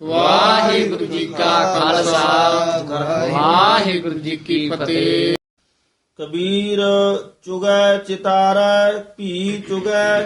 ਵਾਹਿਗੁਰੂ ਜੀ ਕਾ ਖਾਲਸਾ। ਵਾਹਿਗੁਰੂ ਜੀ ਕੀ ਫਤਿਹ। ਕਬੀਰ ਚੁਗੈ ਚਿਤਾਰੈ ਭੀ ਚੁਗੈ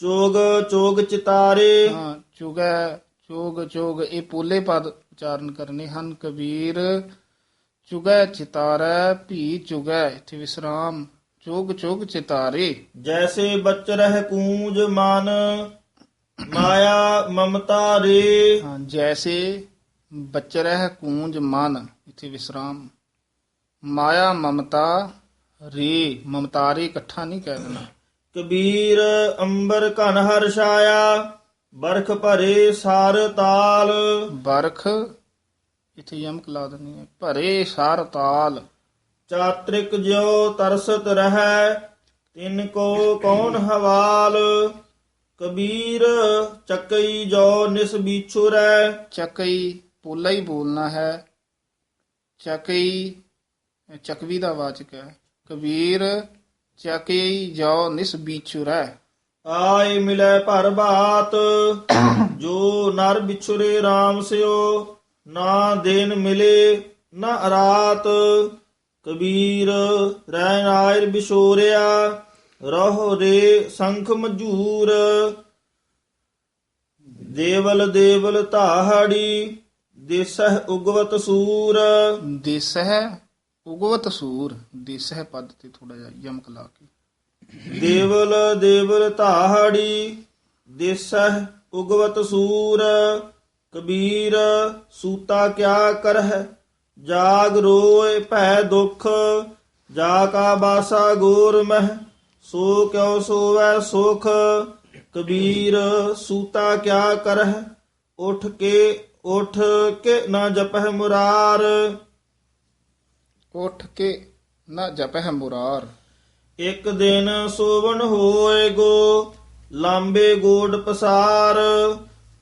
ਚੋਗ ਚੋਗ ਚਿਤਾਰੇ। ਹਾਂ ਚੁਗੈ ਚੋਗ ਚੋਗ ਇਹ ਪੋਲੇ ਪਦ ਉਚਾਰਨ ਕਰਨੇ ਹਨ। ਕਬੀਰ ਚੁਗੈ ਚਿਤਾਰੈ ਭੀ ਚੁਗੈ ਇਥੇ ਵਿਸਰਾਮ। ਚੋਗ ਚੋਗ ਚਿਤਾਰੇ। ਜੈਸੇ ਬਚ ਰਹਿ ਕੂੰਜ ਮਨ ਮਾਇਆ ਮਮਤਾ ਰੇ। ਹਾਂ ਜੈਸੇ ਬਚਰਹਿ ਕੂੰਜ ਮਨ ਇਥੇ ਵਿਸਰਾਮ। ਮਾਇਆ ਮਮਤਾ ਰੇ ਮਮਤਾਰੇ ਇਕੱਠਾ ਨਹੀਂ ਕਹਿ ਦੇਣਾ। ਕਬੀਰ ਅੰਬਰ ਘਨ ਹਰਸ਼ਾਇਆ ਬਰਖ ਭਰੇ ਸਾਰ ਤਾਲ। ਬਰਖ ਇਥੇ ਯਮਕ ਲਾ ਦੇਣੀ ਹੈ ਭਰੇ ਸਾਰ ਤਾਲ। ਚਾਤ੍ਰਿਕ ਜਿਉ ਤਰਸਤ ਰਹੈ ਤਿਨ ਕੋ ਕੌਣ ਹਵਾਲ। ਕਬੀਰ ਚੱਕਈ ਜੋ ਨਿਸ ਵਿਛੁਰੈ ਚੱਕਈ ਪੋਲਾ ਹੀ ਬੋਲਣਾ ਹੈ। ਚੱਕਈ ਚੱਕਵੀ ਦਾ ਵਾਚਕ ਹੈ। ਕਬੀਰ ਚੱਕਈ ਜੋ ਨਿਸ ਬੀਚੁਰੈ ਆਏ ਮਿਲੈ ਭਰ ਬਾਤ ਜੋ ਨਰ ਵਿਛੁਰੇ RAM ਸਿਓ। ਨਾ ਦਿਨ ਮਿਲੇ ਨਾ ਰਾਤ। ਕਬੀਰ ਰਹਿ ਨਾਇਰ ਬਿਸ਼ੋਰਿਆ ਰਹੋ ਰੇ ਸੰਖ ਮਜੂਰ ਦੇਵਲ ਦੇਵਲ ਧਾਹੜੀ ਦੇਸਹ ਉਗਵਤ ਸੂਰ। ਦੇਸਹਿ ਉਗਵਤ ਸੂਰ ਦੇਸਹਿ ਪਦ ਤੇ ਥੋੜਾ ਜਿਹਾ ਯਮਕ ਲਾ ਕੇ। ਦੇਵਲ ਦੇਵਲ ਧਾਹੜੀ ਦੇਸਹ ਉਗਵਤ ਸੂਰ। ਕਬੀਰ ਸੂਤਾ ਕਿਆ ਕਰਹਿ? ਜਾਗ ਰੋਏ ਭੈ ਦੁਖ ਜਾ ਕਾ ਬਾਸਾ ਗੋਰ ਮਹਿ। ਸੋ ਕਿਉ ਸੋਵੈ ਸੁਖ ਕਬੀਰ ਸੂਤਾ ਕਿਆ ਕਰਹਿ? ਉਠ ਕੇ ਉਠ ਕੇ ਨਾ ਜਪਹਿ ਮੁਰਾਰ। ਉੱਠ ਕੇ ਨਾ ਜਪਹਿ ਮੁਰਾਰ। ਇੱਕ ਦਿਨ ਸੋਵਣ ਹੋਏ ਗੋ ਲਾਂਬੇ ਗੋਡ ਪਸਾਰ।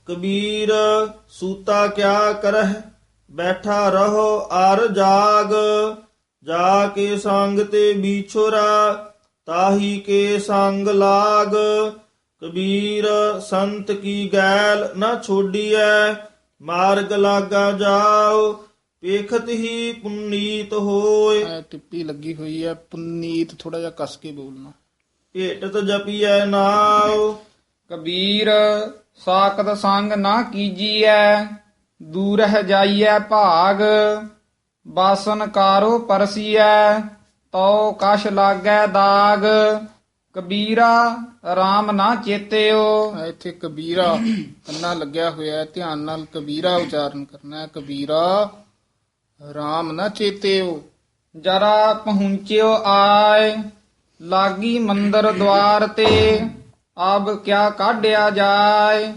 ਕਬੀਰ ਸੂਤਾ ਕਿਆ ਕਰਹਿ? ਬੈਠਾ ਰਹੋ ਅਰ ਜਾਗ ਜਾ ਕੇ ਸੰਗ ਤੇ ਵਿਛੋਰਾ ਤਾਹੀ ਕੇ ਸੰਗ ਲਾਗ ਕਬੀਰ ਸੰਤ ਕੀ ਗੈਲ ਨਾ ਛੋਡੀਐ ਮਾਰਗ ਲਾਗਾ ਜਾਓ ਵੇਖਤ ਹੀ ਪੁਨੀਤ ਹੋਏ। ਟਿੱਪੀ ਲੱਗੀ ਹੋਈ ਹੈ ਪੁਨੀਤ ਥੋੜਾ ਜਿਹਾ ਕਸ ਕੇ ਬੋਲਣਾ। ਭੇਟਤ ਜਪੀਐ ਨਾਉ। ਕਬੀਰ ਸਾਕਤ ਸੰਗ ਨਾ ਕੀਜੀਐ ਦੂਰਹਿ ਜਾਈਐ ਭਾਗ ਬਾਸਨ ਕਾਰੋ ਪਰਸੀਐ। ਤਉ ਕਛ ਲਾਗੈ ਦਾਗ ਕਬੀਰਾ RAM ਨਾ ਚੇਤਿਓ। ਇੱਥੇ ਕਬੀਰਾ ਕੰਨਾ ਲੱਗਿਆ ਹੋਇਆ ਹੈ ਧਿਆਨ ਨਾਲ ਕਬੀਰਾ ਉਚਾਰਨ ਕਰਨਾ ਹੈ। ਕਬੀਰਾ RAM ਨਾ ਚੇਤਿਓ। ਜਰਾ ਪਹੁੰਚਿਓ ਆਏ ਲਾਗੀ ਮੰਦਰ ਦਵਾਰ ਤੇ ਅਬ ਕਿਆ ਕਾਢਿਆ ਜਾਏ।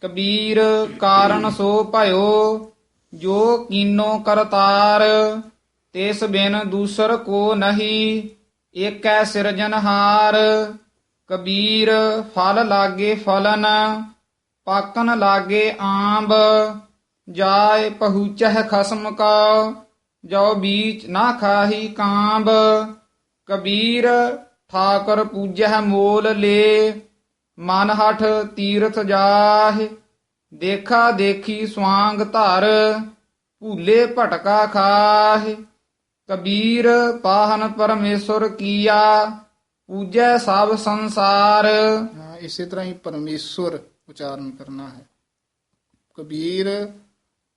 ਕਬੀਰ ਕਾਰਨ ਸੋ ਭਇਓ ਜੋ ਕੀਨੋ ਕਰਤਾਰ। ਤਿਸ ਬਿਨ ਦੂਸਰ ਕੋ ਨਹੀਂ, ਏਕੈ ਸਿਰਜਨਹਾਰ ਕਬੀਰ ਫਲ ਲਾਗੇ ਫਲਨ, ਪਾਕਨ ਲਾਗੇ ਆਂਬ। ਜਾਏ ਪਹੁੰਚਹਿ ਖਸਮ ਕਾ, ਜੋ ਬੀਚ ਨਾ ਖਾਹੀ ਕਾਂਬ। ਕਬੀਰ ਠਾਕਰ ਪੂਜਹਿ ਮੋਲ ਲੇ, ਮਨ ਹਠ ਤੀਰਥ ਜਾਹਿ। ਦੇਖਾ ਦੇਖੀ ਸਵਾਂਗ ਧਰ, ਭੂਲੇ ਭਟਕਾ ਖਾਹਿ। ਕਬੀਰ ਪਾਹਨ ਪਰਮੇਸ਼ਰ ਕੀਆ ਪੂਜੈ ਸਭ ਸੰਸਾਰ ਹਾਂ, ਇਸੇ ਤਰ੍ਹਾਂ ਹੀ ਪਰਮੇਸ਼ਵਰ ਉਚਾਰਨ ਕਰਨਾ ਹੈ ਕਬੀਰ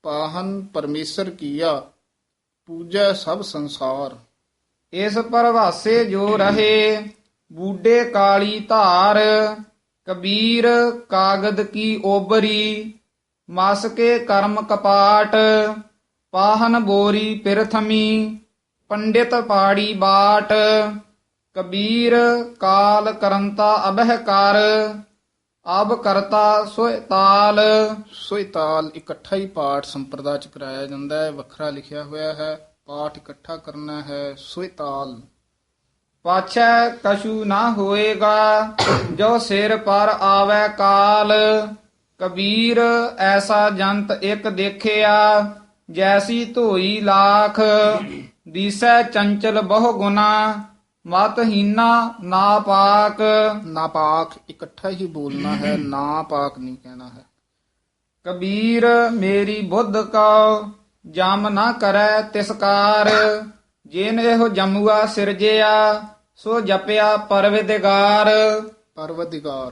ਪਾਹਨ ਪਰਮੇਸ਼ਰ ਕੀਆ ਪੂਜਾ ਸਭ ਸੰਸਾਰ ਇਸ ਪਰਵਾਸੇ ਜੋ ਰਹੇ ਬੂਡੇ ਕਾਲੀ ਧਾਰ ਕਬੀਰ ਕਾਗਦ ਕੀ ਓਬਰੀ ਮਸ ਕੇ ਕਰਮ ਕਪਾਟ ਪਾਹਨ ਬੋਰੀ ਪਿਰਥਮੀ ਪੰਡਿਤ ਪਾੜੀ ਬਾਟ, ਕਬੀਰ ਕਾਲ ਕਰੰਤਾ ਅਬਹਿ ਕਰ ਅਬ ਕਰਤਾ ਸੋਇ ਤਾਲ। ਸੋਈ ਤਾਲ ਇਕੱਠਾ ਹੀ ਪਾਠ ਸੰਪਰਦਾ ਚ ਕਰਾਇਆ ਜਾਂਦਾ ਹੈ, ਵੱਖਰਾ ਲਿਖਿਆ ਹੋਇਆ ਹੈ, ਪਾਠ ਇਕੱਠਾ ਕਰਨਾ ਹੈ ਸੋਈ ਤਾਲ। ਪਾਛੈ ਕਸ਼ੂ ਨਾ ਹੋਏਗਾ, ਜੋ ਸਿਰ ਪਰ ਆਵੇ ਕਾਲ। ਕਬੀਰ ਐਸਾ ਜੰਤ ਇੱਕ ਦੇਖਿਆ ਜੈਸੀ ਧੋਈ ਲਾਖ ਦੀਸੈ ਚੰਚਲ ਬਹੁ ਗੁਨਾ ਮਤ ਹੀਨਾ ਨਾ ਪਾਕ ਨਾਪਾਕ ਇਕੱਠਾ ਹੀ ਬੋਲਣਾ ਹੈ ਨਾਪਾਕ ਨਹੀਂ ਕਹਿਣਾ ਹੈ। ਕਬੀਰ ਮੇਰੀ ਬੁੱਧ ਕਉ ਜਮ ਨਾ ਕਰੈ ਤਿਸਕਾਰ। ਜਿਨ ਇਹੋ ਜਮੂਆ ਸਿਰਜਿਆ ਸੋ ਜਪਿਆ ਪਰਵਿਦਗਾਰ। ਪਰਵਤਿਕਾਰ